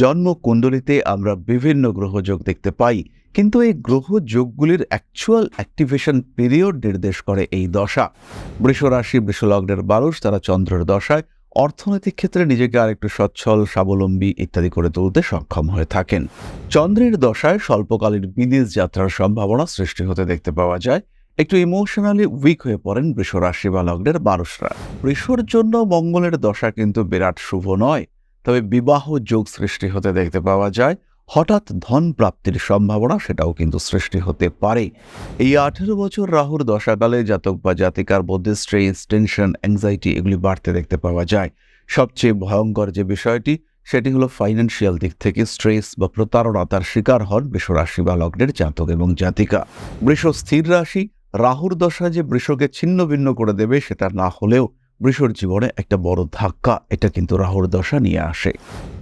জন্ম কুণ্ডলিতে আমরা বিভিন্ন গ্রহযোগ দেখতে পাই, কিন্তু এই গ্রহ যোগগুলির অ্যাকচুয়াল অ্যাক্টিভেশন পিরিয়ড নির্দেশ করে এই দশা। বৃষরাশি বৃষলগ্নের মানুষ, তারা চন্দ্রের দশায় অর্থনৈতিক ক্ষেত্রে নিজেকে আরেকটু সচ্ছল, স্বাবলম্বী ইত্যাদি করে তুলতে সক্ষম হয়ে থাকেন। চন্দ্রের দশায় স্বল্পকালীন বিদেশ যাত্রার সম্ভাবনা সৃষ্টি হতে দেখতে পাওয়া যায়। একটু ইমোশনালি উইক হয়ে পড়েন বৃষরাশি বা লগ্নের মানুষরা। বৃষর জন্য মঙ্গলের দশা কিন্তু বিরাট শুভ নয়। তবে বিবাহ যোগ সৃষ্টি হতে দেখতে পাওয়া যায়। হঠাৎ ধন প্রাপ্তির সম্ভাবনা সেটাও কিন্তু সৃষ্টি হতে পারে। এই আঠেরো বছর রাহুর দশাকালে জাতক বা জাতিকার মধ্যে স্ট্রেস, টেনশন অ্যাংজাইটি এগুলি বাড়তে দেখতে পাওয়া যায়। সবচেয়ে ভয়ঙ্কর যে বিষয়টি, সেটি হলো ফাইন্যান্সিয়াল দিক থেকে স্ট্রেস বা প্রতারণাতার শিকার হন বৃষরাশি বা লগ্নের জাতক এবং জাতিকা। বৃষ স্থির রাশি, রাহুর দশা যে বৃষকে ছিন্ন ভিন্ন করে দেবে সেটা না হলেও বৃষর জীবনে একটা বড় ধাক্কা, এটা কিন্তু রাহুর দশা নিয়ে আসে।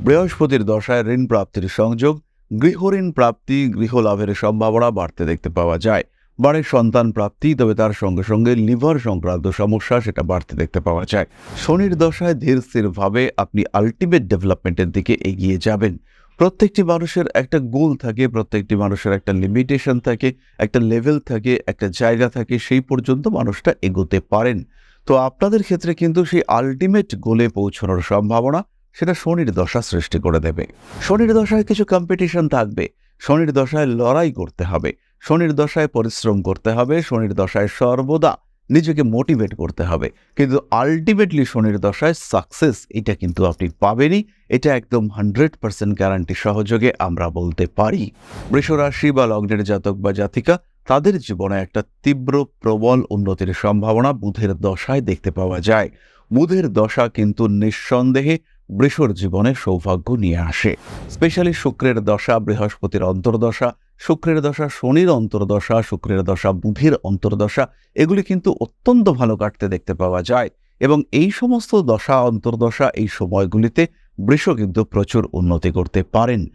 বৃহস্পতির দশায় ঋণ প্রাপ্তির সংযোগ গৃহঋণ প্রাপ্তি, গৃহ লাভের সম্ভাবনা বাড়তে দেখতে পাওয়া যায়। বাড়ির সন্তান প্রাপ্তি, তবে তার সঙ্গে সঙ্গে লিভার সংক্রান্ত সমস্যা, সেটা বাড়তে দেখতে পাওয়া যায়। শনির দশায় ধীর স্থিরভাবে আপনি আলটিমেট ডেভেলপমেন্টের দিকে এগিয়ে যাবেন। প্রত্যেকটি মানুষের একটা গোল থাকে, প্রত্যেকটি মানুষের একটা লিমিটেশন থাকে, একটা লেভেল থাকে, একটা জায়গা থাকে, সেই পর্যন্ত মানুষটা এগোতে পারেন। তো আপনাদের ক্ষেত্রে কিন্তু সেই আলটিমেট গোলে পৌঁছানোর সম্ভাবনা, সেটা শনির দশা সৃষ্টি করে দেবে। শনির দশায় কিছু কম্পিটিশন থাকবে। শনির দশায় লড়াই করতে হবে। শনির দশায় পরিশ্রম করতে হবে। শনির দশায় সর্বদা নিজেকে মোটিভেট করতে হবে। কিন্তু আলটিমেটলি শনির দশায় সাকসেস এটা কিন্তু আপনি পাবেনই। এটা একদম হান্ড্রেড পার্সেন্ট গ্যারান্টি সহযোগে আমরা বলতে পারি। বৃষরাশি বা লগ্নের জাতক বা জাতিকা তাদের জীবনে একটা তীব্র, প্রবল উন্নতির সম্ভাবনা বুধের দশায় দেখতে পাওয়া যায়। বুধের দশা কিন্তু নিঃসন্দেহে বৃষর জীবনে সৌভাগ্য নিয়ে আসে। স্পেশালি শুক্রের দশা বৃহস্পতির অন্তর্দশা, শুক্রের দশা শনির অন্তর্দশা, শুক্রের দশা বুধের অন্তর্দশা, এগুলি কিন্তু অত্যন্ত ভালো কাটতে দেখতে পাওয়া যায়। এবং এই সমস্ত দশা, অন্তর্দশা এই সময়গুলিতে বৃষ কিন্তু প্রচুর উন্নতি করতে পারেন।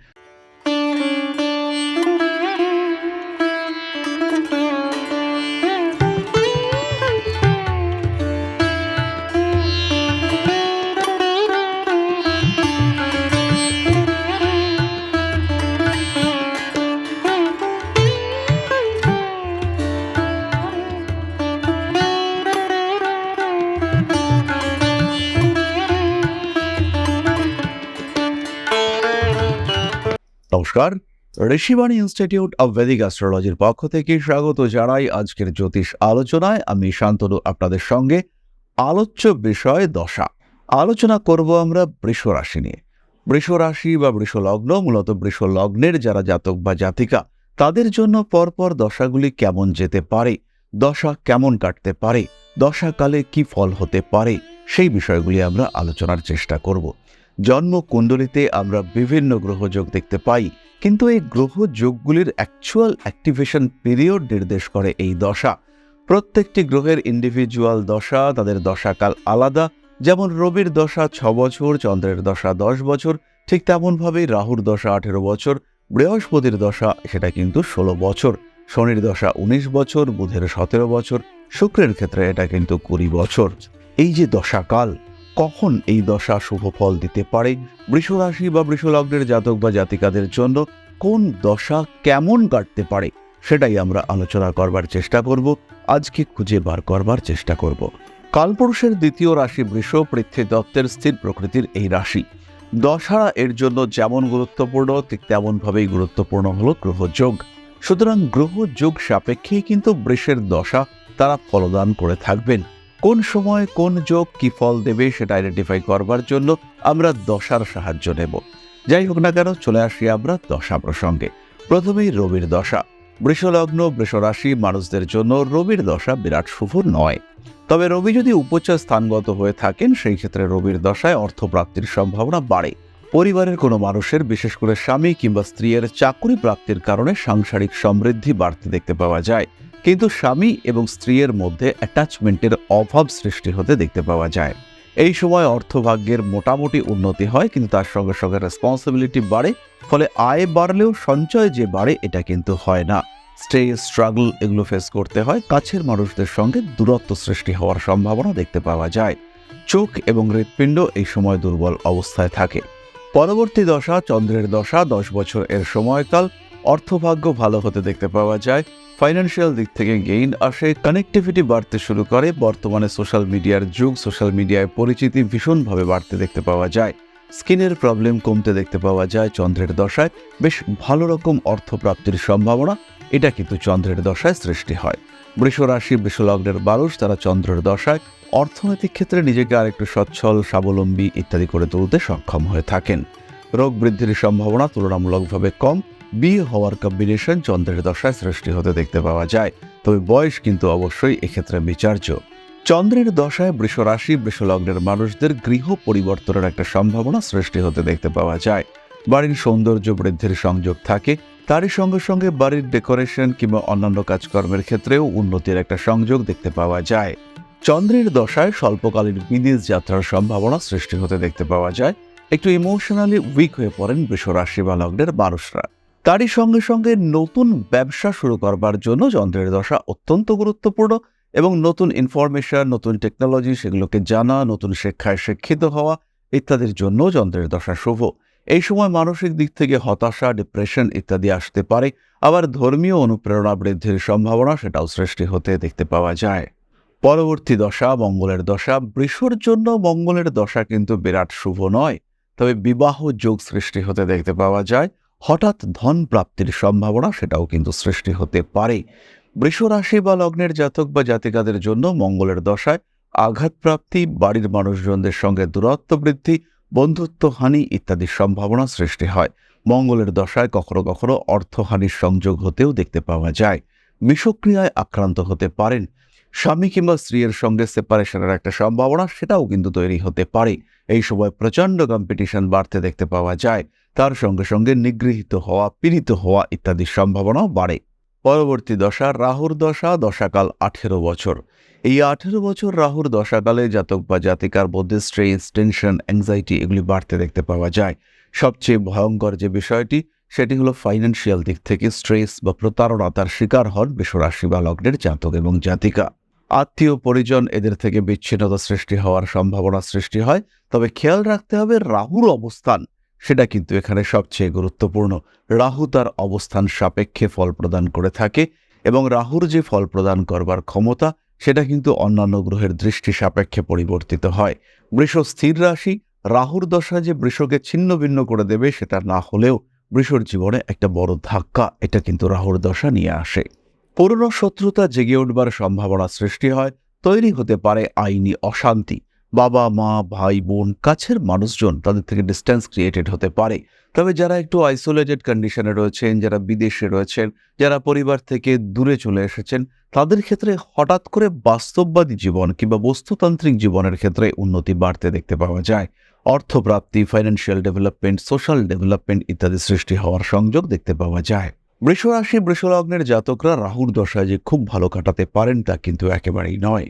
নমস্কার। ঋষিবাণী ইনস্টিটিউট অব ভেদিক অ্যাস্ট্রোলজির পক্ষ থেকে স্বাগত জানাই আজকের জ্যোতিষ আলোচনায়। আমি শান্তনু, আপনাদের সঙ্গে আলোচ্য বিষয় দশা। আলোচনা করব আমরা বৃষ রাশি নিয়ে। বৃষ রাশি বা বৃষ লগ্ন, মূলত বৃষ লগ্নের যারা জাতক বা জাতিকা, তাদের জন্য পরপর দশাগুলি কেমন যেতে পারে? দশা কেমন কাটতে পারে? দশাকালে কি ফল হতে পারে? সেই বিষয়গুলি আমরা আলোচনার চেষ্টা করব। জন্ম কুণ্ডলিতে আমরা বিভিন্ন গ্রহযোগ দেখতে পাই, কিন্তু এই গ্রহযোগগুলির অ্যাকচুয়াল অ্যাক্টিভেশন পিরিয়ড নির্দেশ করে এই দশা। প্রত্যেকটি গ্রহের ইন্ডিভিজুয়াল দশা তাদের দশাকাল আলাদা, যেমন রবির দশা ছ বছর, চন্দ্রের দশা দশ বছর, ঠিক তেমনভাবেই রাহুর দশা আঠেরো বছর, বৃহস্পতির দশা সেটা কিন্তু ষোলো বছর, শনির দশা উনিশ বছর, বুধের সতেরো বছর, শুক্রের ক্ষেত্রে এটা কিন্তু কুড়ি বছর। এই যে দশাকাল কখন এই দশা শুভ ফল দিতে পারে? বৃষরাশি বা বৃষলগ্নের জাতক বা জাতিকাদের জন্য কোন দশা কেমন কাটতে পারে? সেটাই আমরা আলোচনা করবার চেষ্টা করব। আজকে খুঁজে বার করবার চেষ্টা করব। কালপুরুষের দ্বিতীয় রাশি বৃষ পৃথ্বী দত্তের স্থির প্রকৃতির এই রাশি। দশা এর জন্য যেমন গুরুত্বপূর্ণ, ঠিক তেমনভাবেই গুরুত্বপূর্ণ হলো গ্রহযোগ সুতরাং গ্রহযোগ সাপেক্ষেই কিন্তু বৃষের দশা তারা ফলদান করে থাকবেন। কোন সময় কোন যোগ কি ফল দেবে সেটা আইডেন্টিফাই করবার জন্য আমরা দশার সাহায্য নেব। যাই হোক না কেন, চলে আসি আমরা দশা প্রসঙ্গে। প্রথমেই রবির দশা। বৃষলগ্ন বৃষরাশি মানুষদের জন্য রবির দশা বিরাট শুভ নয়। তবে রবি যদি উপচয় স্থানগত হয়ে থাকেন, সেই ক্ষেত্রে রবির দশায় অর্থপ্রাপ্তির সম্ভাবনা বাড়ে। পরিবারের কোনো মানুষের, বিশেষ করে স্বামী কিংবা স্ত্রীর, চাকরি প্রাপ্তির কারণে সাংসারিক সমৃদ্ধি বাড়তে দেখতে পাওয়া যায়। কিন্তু স্বামী এবং স্ত্রীর মধ্যে অ্যাটাচমেন্টের অভাব সৃষ্টি হতে দেখতে পাওয়া যায়। এই সময় অর্থভাগ্যের মোটামুটি উন্নতি হয়, কিন্তু তার সঙ্গে সঙ্গে রেসপন্সিবিলিটি বাড়ে, ফলে আয় বাড়লেও সঞ্চয় যে বাড়ে, এটা কিন্তু হয় না। স্ট্রেস স্ট্রাগল এগুলো ফেস করতে হয়, কাছের মানুষদের সঙ্গে দূরত্ব সৃষ্টি হওয়ার সম্ভাবনা দেখতে পাওয়া যায়। চোখ এবং হৃৎপিণ্ড এই সময় দুর্বল অবস্থায় থাকে। পরবর্তী দশা, চন্দ্রের দশা, দশ বছর এর সময়কাল, অর্থভাগ্য ভালো হতে দেখতে পাওয়া যায়। ফাইন্যান্সিয়াল দিক থেকে গেইন আসে কানেক্টিভিটি বাড়তে শুরু করে। বর্তমানে সোশ্যাল মিডিয়ার যুগ সোশ্যাল মিডিয়ায় পরিচিতি ভীষণভাবে বাড়তে দেখতে পাওয়া যায়। স্কিনের প্রবলেম কমতে দেখতে পাওয়া যায় চন্দ্রের দশায়। বেশ ভালো রকম অর্থপ্রাপ্তির সম্ভাবনা, এটা কিন্তু চন্দ্রের দশায় সৃষ্টি হয়। বৃষ রাশি বৃষলগ্নের মানুষ, তারা চন্দ্রের দশায় অর্থনৈতিক ক্ষেত্রে নিজেকে আরেকটু সচ্ছল, স্বাবলম্বী ইত্যাদি করে তুলতে সক্ষম হয়ে থাকেন। রোগ বৃদ্ধির সম্ভাবনা তুলনামূলকভাবে কম বিয়ে হওয়ার কম্বিনেশন চন্দ্রের দশায় সৃষ্টি হতে দেখতে পাওয়া যায়, তবে বয়স কিন্তু অবশ্যই এক্ষেত্রে বিচার্য। চন্দ্রের দশায় বৃষরাশি, বৃষলগ্নের মানুষদের গৃহ পরিবর্তনের একটা সম্ভাবনা সৃষ্টি হতে দেখতে পাওয়া যায়। বাড়ির সৌন্দর্য বৃদ্ধির সংযোগ থাকে, তারই সঙ্গে সঙ্গে বাড়ির ডেকোরেশন কিংবা অন্যান্য কাজকর্মের ক্ষেত্রেও উন্নতির একটা সংযোগ দেখতে পাওয়া যায়। চন্দ্রের দশায় স্বল্পকালীন বিদেশ যাত্রার সম্ভাবনা সৃষ্টি হতে দেখতে পাওয়া যায়। একটু ইমোশনালি উইক হয়ে পড়েন বৃষরাশি বা লগ্নের মানুষরা। তারই সঙ্গে সঙ্গে নতুন ব্যবসা শুরু করবার জন্য যন্ত্রের দশা অত্যন্ত গুরুত্বপূর্ণ এবং নতুন ইনফরমেশন নতুন টেকনোলজি সেগুলোকে জানা, নতুন শিক্ষায় শিক্ষিত হওয়া ইত্যাদির জন্য যন্ত্রের দশা শুভ। এই সময় মানসিক দিক থেকে হতাশা ডিপ্রেশন ইত্যাদি আসতে পারে। আবার ধর্মীয় অনুপ্রেরণা বৃদ্ধির সম্ভাবনা সেটাও সৃষ্টি হতে দেখতে পাওয়া যায়। পরবর্তী দশা মঙ্গলের দশা। বৃষর জন্য মঙ্গলের দশা কিন্তু বিরাট শুভ নয়, তবে বিবাহ যোগ সৃষ্টি হতে দেখতে পাওয়া যায়। হঠাৎ ধন প্রাপ্তির সম্ভাবনা সেটাও কিন্তু সৃষ্টি হতে পারে। বৃষ রাশি বা লগ্নের জাতক বা জাতিকাদের জন্য মঙ্গলের দশায় আঘাত প্রাপ্তি, বাড়ির মানুষজনদের সঙ্গে দূরত্ব বৃদ্ধি, বন্ধুত্ব হানি ইত্যাদির সম্ভাবনা সৃষ্টি হয়। মঙ্গলের দশায় কখনো কখনো অর্থহানির সংযোগ হতেও দেখতে পাওয়া যায়। বিষক্রিয়ায় আক্রান্ত হতে পারেন। স্বামী কিংবা স্ত্রীর সঙ্গে সেপারেশনের একটা সম্ভাবনা সেটাও কিন্তু তৈরি হতে পারে। এই সময় প্রচণ্ড কম্পিটিশন বাড়তে দেখতে পাওয়া যায়। তার সঙ্গে সঙ্গে নিগৃহীত হওয়া, পীড়িত হওয়া ইত্যাদির সম্ভাবনাও বাড়ে। পরবর্তী দশা রাহুর দশা, দশাকাল আঠেরো বছর। এই আঠেরো বছর রাহুর দশাকালে জাতক বা জাতিকার মধ্যে স্ট্রেস, টেনশন অ্যাংজাইটি এগুলি বাড়তে দেখতে পাওয়া যায়। সবচেয়ে ভয়ঙ্কর যে বিষয়টি, সেটি হলো ফাইন্যান্সিয়াল দিক থেকে স্ট্রেস বা প্রতারণা তার শিকার হন বিশ্বরাশি বা লগ্নের জাতক এবং জাতিকা। আত্মীয় পরিজন এদের থেকে বিচ্ছিন্নতা সৃষ্টি হওয়ার সম্ভাবনা সৃষ্টি হয়। তবে খেয়াল রাখতে হবে রাহুর অবস্থান। সেটা কিন্তু এখানে সবচেয়ে গুরুত্বপূর্ণ। রাহু তার অবস্থান সাপেক্ষে ফল প্রদান করে থাকে এবং রাহুর যে ফল প্রদান করবার ক্ষমতা, সেটা কিন্তু অন্যান্য গ্রহের দৃষ্টি সাপেক্ষে পরিবর্তিত হয়। বৃষ স্থির রাশি, রাহুর দশা যে বৃষকে ছিন্ন ভিন্ন করে দেবে, সেটা না হলেও বৃষর জীবনে একটা বড় ধাক্কা, এটা কিন্তু রাহুর দশা নিয়ে আসে। পুরনো শত্রুতা জেগে উঠবার সম্ভাবনা সৃষ্টি হয়, তৈরি হতে পারে আইনি অশান্তি। বাবা, মা, ভাই, বোন, কাছের মানুষজন তাদের থেকে ডিস্টেন্স ক্রিয়েটেড হতে পারে। তবে যারা একটু আইসোলেটেড কন্ডিশনে রয়েছেন, যারা বিদেশে রয়েছেন, যারা পরিবার থেকে দূরে চলে এসেছেন, তাদের ক্ষেত্রে হঠাৎ করে বাস্তববাদী জীবন কিংবা বস্তুতান্ত্রিক জীবনের ক্ষেত্রে উন্নতি বাড়তে দেখতে পাওয়া যায়। অর্থপ্রাপ্তি ফাইন্যান্সিয়াল ডেভেলপমেন্ট সোশ্যাল ডেভেলপমেন্ট ইত্যাদি সৃষ্টি হওয়ার সংযোগ দেখতে পাওয়া যায়। বৃষরাশি, বৃষলগ্নের জাতকরা রাহুর দশায় যে খুব ভালো কাটাতে পারেন তা কিন্তু একেবারেই নয়।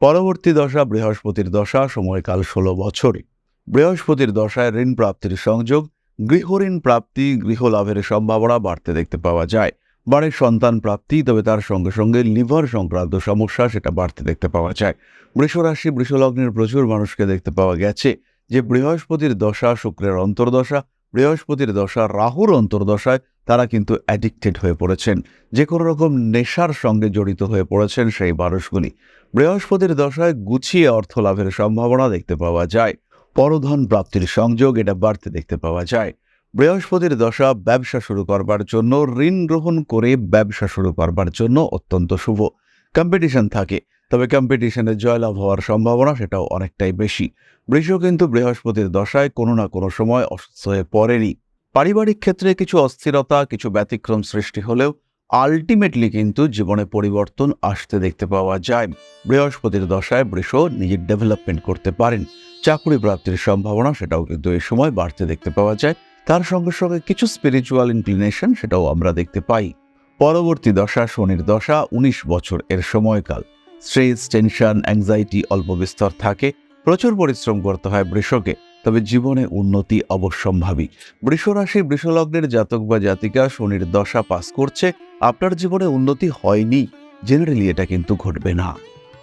পরবর্তী দশা বৃহস্পতির দশা, সময়কাল ষোলো বছরে বৃহস্পতির দশায় ঋণ প্রাপ্তির সংযোগ গৃহঋণ প্রাপ্তি, গৃহ লাভের সম্ভাবনা বাড়তে দেখতে পাওয়া যায়। বাড়ির সন্তান প্রাপ্তি, তবে তার সঙ্গে সঙ্গে লিভার সংক্রান্ত সমস্যা সেটা বাড়তে দেখতে পাওয়া যায়। বৃষরাশি, বৃষলগ্নের প্রচুর মানুষকে দেখতে পাওয়া গেছে যে বৃহস্পতির দশা শুক্রের অন্তর্দশা বৃহস্পতির দশা, রাহুর অন্তর্দশায় তারা কিন্তু অ্যাডিক্টেড হয়ে পড়েছেন। যে কোনো রকম নেশার সঙ্গে জড়িত হয়ে পড়েছেন সেই মানুষগুলি। বৃহস্পতির দশায় গুছিয়ে অর্থ লাভের সম্ভাবনা দেখতে পাওয়া যায়। পরধন প্রাপ্তির সংযোগ এটা বাড়তে দেখতে পাওয়া যায়। বৃহস্পতির দশা, ব্যবসা শুরু করবার জন্য, ঋণ গ্রহণ করে ব্যবসা শুরু করবার জন্য অত্যন্ত শুভ। কম্পিটিশন থাকে। তবে কম্পিটিশনে জয়লাভ হওয়ার সম্ভাবনা সেটাও অনেকটাই বেশি। বৃষ কিন্তু বৃহস্পতির দশায় কোনো না কোনো সময় অসুস্থ হয়ে পড়েনি। পারিবারিক ক্ষেত্রে কিছু অস্থিরতা, কিছু ব্যতিক্রম সৃষ্টি হলেও আলটিমেটলি কিন্তু জীবনে পরিবর্তন আসতে দেখতে পাওয়া যায়। বৃহস্পতির দশায় বৃষ নিজের ডেভেলপমেন্ট করতে পারেন। চাকরি প্রাপ্তির সম্ভাবনা সেটাও কিন্তু এই সময় বাড়তে দেখতে পাওয়া যায়। তার সঙ্গে সঙ্গে কিছু স্পিরিচুয়াল ইনক্লিনেশন সেটাও আমরা দেখতে পাই। পরবর্তী দশা শনির দশা, উনিশ বছর এর সময়কাল। স্ট্রেস, টেনশন অ্যাংজাইটি অল্প বিস্তর থাকে। প্রচুর পরিশ্রম করতে হয় বৃষকে, তবে জীবনে উন্নতি অবশ্যম্ভাবী। বৃষরাশি বৃষলগ্নের জাতক বা জাতিকা শনির দশা পাস করছে, আপনার জীবনে উন্নতি হয়নি। জেনারেলি এটা কিন্তু ঘটবে না।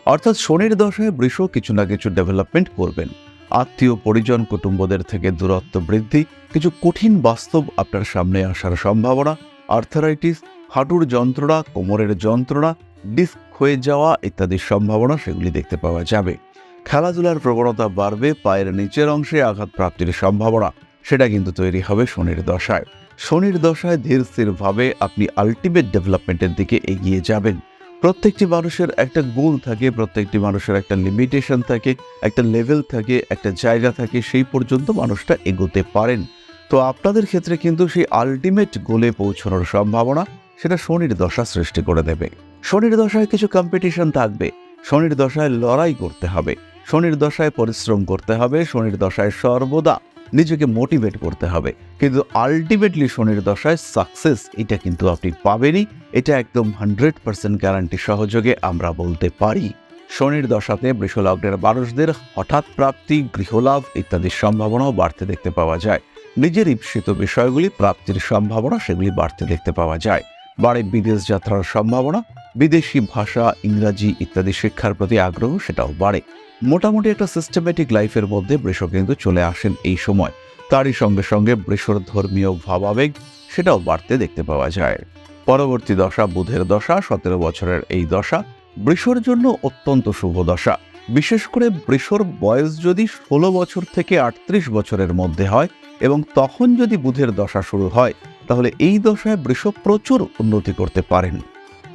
অর্থাৎ শনির দশায় বৃষ কিছু না কিছু ডেভেলপমেন্ট করবেন। আত্মীয়, পরিজন, কুটুম্বদের থেকে দূরত্ব বৃদ্ধি, কিছু কঠিন বাস্তব আপনার সামনে আসার সম্ভাবনা আর্থারাইটিস হাঁটুর যন্ত্রণা, কোমরের যন্ত্রণা ডিস্ক হয়ে যাওয়া ইত্যাদির সম্ভাবনা সেগুলি দেখতে পাওয়া যাবে। খেলাধুলার প্রবণতা বাড়বে, পায়ের নিচের অংশে আঘাত প্রাপ্তির সম্ভাবনা, সেটা কিন্তু তৈরি হবে শনির দশায়। শনির দশায় ধীর স্থিরভাবে আপনি আলটিমেট ডেভেলপমেন্টের দিকে এগিয়ে যাবেন। প্রত্যেকটি মানুষের একটা গোল থাকে, প্রত্যেকটি মানুষের একটা লিমিটেশন থাকে, একটা লেভেল থাকে, একটা জায়গা থাকে, সেই পর্যন্ত মানুষটা এগোতে পারেন। তো আপনাদের ক্ষেত্রে কিন্তু সেই আলটিমেট গোলে পৌঁছানোর সম্ভাবনা, সেটা শনির দশা সৃষ্টি করে দেবে। শনির দশায় কিছু কম্পিটিশন থাকবে। শনির দশায় লড়াই করতে হবে। শনির দশায় পরিশ্রম করতে হবে। শনির দশায় সর্বদা নিজেকে মোটিভেট করতে হবে। কিন্তু আলটিমেটলি শনির দশায় সাকসেস এটা কিন্তু আপনি পাবেনই। এটা একদম হান্ড্রেড পার্সেন্ট গ্যারান্টি সহযোগে আমরা বলতে পারি। শনির দশাতে বৃষলগ্নের মানুষদের হঠাৎ প্রাপ্তি, গৃহলাভ ইত্যাদির সম্ভাবনাও বাড়তে দেখতে পাওয়া যায়। নিজের ঈপ্সিত বিষয়গুলি প্রাপ্তির সম্ভাবনা সেগুলি বাড়তে দেখতে পাওয়া যায়। বাড়ে বিদেশ যাত্রার সম্ভাবনা বিদেশি ভাষা, ইংরাজি ইত্যাদি শিক্ষার প্রতি আগ্রহ সেটাও বাড়ে। মোটামুটি একটা সিস্টেমেটিক লাইফের মধ্যে বৃষ কিন্তু চলে আসেন এই সময়। তারই সঙ্গে সঙ্গে বৃষর ধর্মীয় ভাবাবেগ সেটাও বাড়তে দেখতে পাওয়া যায়। পরবর্তী দশা বুধের দশা, সতেরো বছরের এই দশা বৃষর জন্য অত্যন্ত শুভ দশা। বিশেষ করে বৃষর বয়স যদি ষোলো বছর থেকে আটত্রিশ বছরের মধ্যে হয় এবং তখন যদি বুধের দশা শুরু হয়, তাহলে এই দশায় বৃষ প্রচুর উন্নতি করতে পারেন।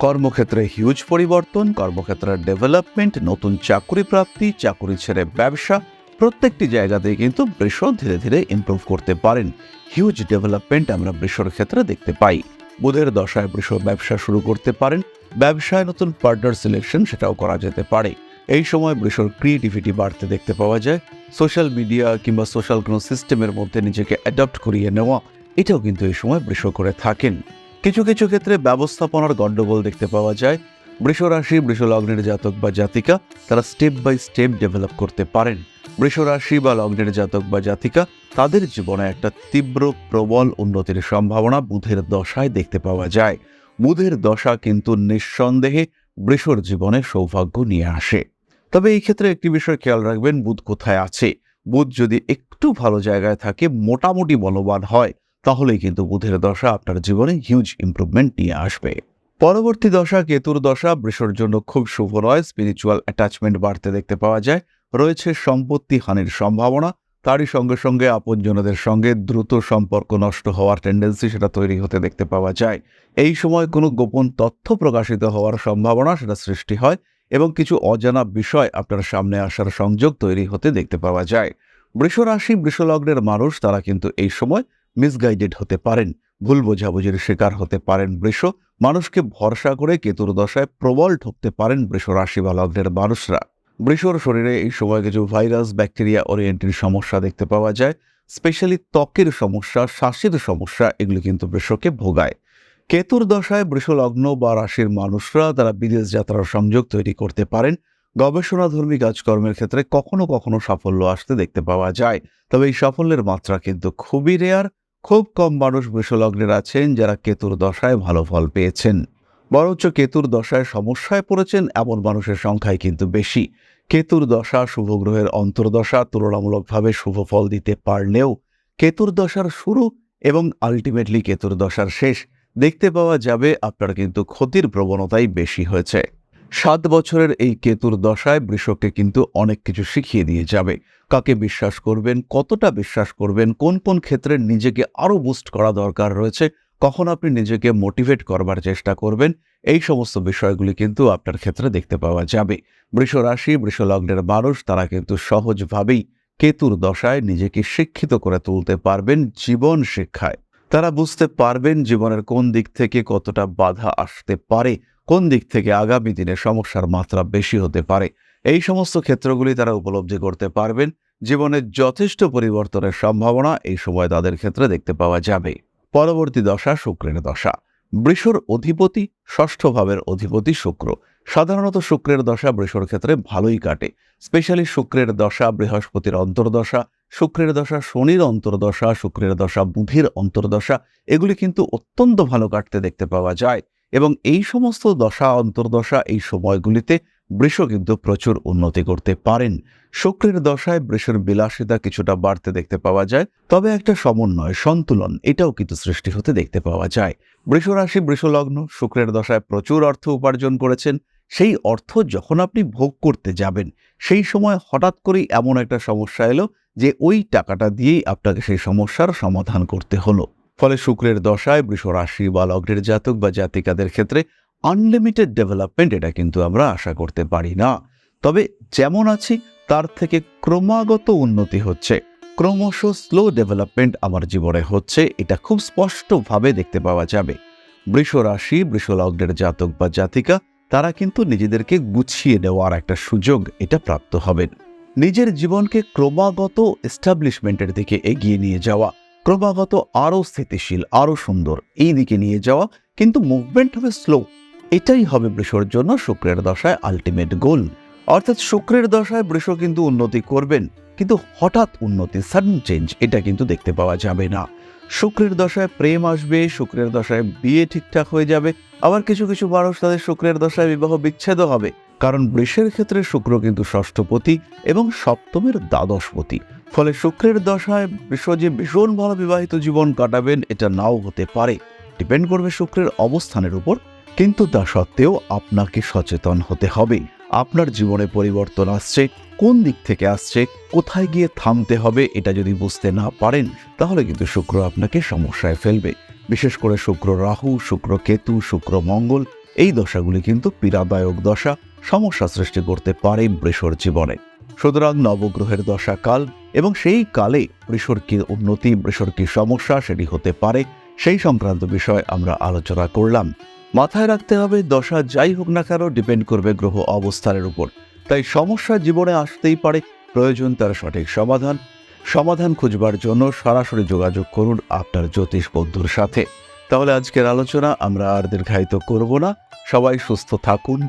কর্মক্ষেত্রে হিউজ পরিবর্তন কর্মক্ষেত্রের ডেভেলপমেন্ট নতুন চাকরি প্রাপ্তি, চাকরি ছেড়ে ব্যবসা, প্রত্যেকটি জায়গাতেই কিন্তু বৃষ ধীরে ধীরে ইমপ্রুভ করতে পারেন। হিউজ ডেভেলপমেন্ট আমরা বৃষর ক্ষেত্রে দেখতে পাই। বুধের দশায় বৃষ ব্যবসা শুরু করতে পারেন। ব্যবসায় নতুন পার্টনার সিলেকশন সেটাও করা যেতে পারে। এই সময় বৃষর ক্রিয়েটিভিটি বাড়তে দেখতে পাওয়া যায়। সোশ্যাল মিডিয়া কিংবা সোশ্যাল কোনো সিস্টেমের মধ্যে নিজেকে অ্যাডাপ্ট করিয়ে নেওয়া, এটাও কিন্তু এই সময় বৃষ করে থাকেন। কিছু কিছু ক্ষেত্রে ব্যবস্থাপনার গণ্ডগোল দেখতে পাওয়া যায়। বৃষ রাশি বৃষ লগ্নের জাতক বা জাতিকা, তারা স্টেপ বাই স্টেপ ডেভেলপ করতে পারেন। বৃষ রাশি বা লগ্নের জাতক বা জাতিকা, তাদের জীবনে একটা তীব্র, প্রবল উন্নতির সম্ভাবনা বুধের দশায় দেখতে পাওয়া যায়। বুধের দশা কিন্তু নিঃসন্দেহে বৃষর জীবনে সৌভাগ্য নিয়ে আসে। তবে এই ক্ষেত্রে একটি বিষয় খেয়াল রাখবেন, বুধ কোথায় আছে? বুধ যদি একটু ভালো জায়গায় থাকে, মোটামুটি বলবান হয়। তাহলেই কিন্তু বুধের দশা আপনার জীবনে হিউজ ইমপ্রুভমেন্ট নিয়ে আসবে। পরবর্তী দশা কেতুর দশা, বৃষর জন্য খুব শুভ নয় স্পিরিচুয়াল অ্যাটাচমেন্ট বাড়তে দেখতে পাওয়া যায়। রয়েছে সম্পত্তি হানির সম্ভাবনা, তারই সঙ্গে সঙ্গে আপনজনদের সঙ্গে দ্রুত সম্পর্ক নষ্ট হওয়ার টেন্ডেন্সি সেটা তৈরি হতে দেখতে পাওয়া যায়। এই সময় কোনো গোপন তথ্য প্রকাশিত হওয়ার সম্ভাবনা সেটা সৃষ্টি হয় এবং কিছু অজানা বিষয় আপনার সামনে আসার সংযোগ তৈরি হতে দেখতে পাওয়া যায়। বৃষরাশি, বৃষলগ্নের মানুষ, তারা কিন্তু এই সময় মিসগাইডেড হতে পারেন, ভুল বোঝাবুঝির শিকার হতে পারেন বৃষ, মানুষকে ভরসা করে কেতুর দশায় প্রবল ঠকতে পারেন বৃষ রাশি বা লগ্নের মানুষরা। বৃষর শরীরে এই সময় কিছু ভাইরাস, ব্যাকটেরিয়া ওরিয়েন্টেড সমস্যা দেখতে পাওয়া যায়, স্পেশালি ত্বকের সমস্যা, শ্বাসের সমস্যা, এগুলি কিন্তু বৃষকে ভোগায়। কেতুর দশায় বৃষলগ্ন বা রাশির মানুষরা তারা বিদেশ যাত্রার সংযোগ তৈরি করতে পারেন, গবেষণাধর্মী কাজকর্মের ক্ষেত্রে কখনো কখনো সাফল্য আসতে দেখতে পাওয়া যায়, তবে এই সাফল্যের মাত্রা কিন্তু খুবই রেয়ার খুব কম মানুষ বৃষলগ্নের আছেন যারা কেতুর দশায় ভালো ফল পেয়েছেন। বরঞ্চ কেতুর দশায় সমস্যায় পড়েছেন এমন মানুষের সংখ্যাই কিন্তু বেশি। কেতুর দশা শুভ গ্রহের অন্তর্দশা তুলনামূলকভাবে শুভ ফল দিতে পারলেও কেতুর দশার শুরু এবং আলটিমেটলি কেতুর দশার শেষ দেখতে পাওয়া যাবে আপনার কিন্তু ক্ষতির প্রবণতাই বেশি হয়েছে। সাত বছরের এই কেতুর দশায় বৃষককে কিন্তু অনেক কিছু শিখিয়ে দিয়ে যাবে। কাকে বিশ্বাস করবেন, কতটা বিশ্বাস করবেন, কোন কোন ক্ষেত্রে নিজেকে আরও বুস্ট করা দরকার রয়েছে, কখন আপনি নিজেকে মোটিভেট করবার চেষ্টা করবেন, এই সমস্ত বিষয়গুলি কিন্তু আপনার ক্ষেত্রে দেখতে পাওয়া যাবে। বৃষ রাশি বৃষলগ্নের মানুষ, তারা কিন্তু সহজভাবেই কেতুর দশায় নিজেকে শিক্ষিত করে তুলতে পারবেন জীবন শিক্ষায়। তারা বুঝতে পারবেন জীবনের কোন দিক থেকে কতটা বাধা আসতে পারে কোন দিক থেকে আগামী দিনে সমস্যার মাত্রা বেশি হতে পারে? এই সমস্ত ক্ষেত্রগুলি তারা উপলব্ধি করতে পারবেন। জীবনের যথেষ্ট পরিবর্তনের সম্ভাবনা এই সময় তাদের ক্ষেত্রে দেখতে পাওয়া যাবে। পরবর্তী দশা শুক্রের দশা। বৃষর অধিপতি, ষষ্ঠ ভাবের অধিপতি শুক্র। সাধারণত শুক্রের দশা বৃষর ক্ষেত্রে ভালোই কাটে। স্পেশালি শুক্রের দশা বৃহস্পতির অন্তর্দশা, শুক্রের দশা শনির অন্তর্দশা, শুক্রের দশা বুধের অন্তর্দশা, এগুলি কিন্তু অত্যন্ত ভালো কাটতে দেখতে পাওয়া যায়। এবং এই সমস্ত দশা, অন্তর্দশা এই সময়গুলিতে বৃষ কিন্তু প্রচুর উন্নতি করতে পারেন। শুক্রের দশায় বৃষের বিলাসিতা কিছুটা বাড়তে দেখতে পাওয়া যায়, তবে একটা সমন্বয়, সন্তুলন, এটাও কিন্তু সৃষ্টি হতে দেখতে পাওয়া যায়। বৃষ রাশি বৃষলগ্ন শুক্রের দশায় প্রচুর অর্থ উপার্জন করেছেন। সেই অর্থ যখন আপনি ভোগ করতে যাবেন, সেই সময় হঠাৎ করেই এমন একটা সমস্যা এলো যে ওই টাকাটা দিয়েই আপনাকে সেই সমস্যার সমাধান করতে হলো। ফলে শুক্রের দশায় বৃষ রাশি বা লগ্নের জাতক বা জাতিকাদের ক্ষেত্রে আনলিমিটেড ডেভেলপমেন্ট এটা কিন্তু আমরা আশা করতে পারি না। তবে যেমন আছি, তার থেকে ক্রমাগত উন্নতি হচ্ছে। ক্রমশ স্লো ডেভেলপমেন্ট আমার জীবনে হচ্ছে, এটা খুব স্পষ্টভাবে দেখতে পাওয়া যাবে। বৃষ রাশি, বৃষ লগ্নের জাতক বা জাতিকা, তারা কিন্তু নিজেদেরকে গুছিয়ে নেওয়ার একটা সুযোগ এটা প্রাপ্ত হবেন। নিজের জীবনকে ক্রমাগত এস্টাবলিশমেন্টের দিকে এগিয়ে নিয়ে যাওয়া ক্রমাগত আরও স্থিতিশীল আরও সুন্দর এই দিকে নিয়ে যাওয়া কিন্তু মুভমেন্ট হবে স্লো এটাই হবে বৃষর জন্য শুক্রের দশায় আলটিমেট গোল অর্থাৎ শুক্রের দশায় বৃষ কিন্তু উন্নতি করবেন, কিন্তু হঠাৎ উন্নতি সাডেন চেঞ্জ এটা কিন্তু দেখতে পাওয়া যাবে না। শুক্রের দশায় প্রেম আসবে, শুক্রের দশায় বিয়ে ঠিকঠাক হয়ে যাবে, আবার কিছু কিছু মানুষ তাদের শুক্রের দশায় বিবাহ বিচ্ছেদও হবে। কারণ বৃষের ক্ষেত্রে শুক্র কিন্তু ষষ্ঠপতি এবং সপ্তমের দ্বাদশপতি। ফলে শুক্রের দশায় বৃষ যে ভীষণ ভালো বিবাহিত জীবন কাটাবেন, এটা নাও হতে পারে। ডিপেন্ড করবে শুক্রের অবস্থানের উপর, কিন্তু তা সত্ত্বেও আপনাকে সচেতন হতে হবে। আপনার জীবনে পরিবর্তন আসছে, কোন দিক থেকে আসছে, কোথায় গিয়ে থামতে হবে, এটা যদি বুঝতে না পারেন, তাহলে কিন্তু শুক্র আপনাকে সমস্যায় ফেলবে। বিশেষ করে শুক্র রাহু, শুক্র কেতু, শুক্র মঙ্গল, এই দশাগুলি কিন্তু পীড়াদায়ক দশা। সমস্যা সৃষ্টি করতে পারে বৃষর জীবনে। সুতরাং নবগ্রহের দশা কাল এবং সেই কালে বৃষর কি উন্নতি, বৃষর কি সমস্যা সেটি হতে পারে, সেই সংক্রান্ত বিষয় আমরা আলোচনা করলাম। মাথায় রাখতে হবে, দশা যাই হোক না কেন ডিপেন্ড করবে গ্রহ অবস্থানের উপর। তাই সমস্যা জীবনে আসতেই পারে, প্রয়োজন তার সঠিক সমাধান। সমাধান খুঁজবার জন্য সরাসরি যোগাযোগ করুন আপনার জ্যোতিষ বন্ধুর সাথে। তাহলে আজকের আলোচনা আমরা আর দীর্ঘায়িত করব না। সবাই সুস্থ থাকুন।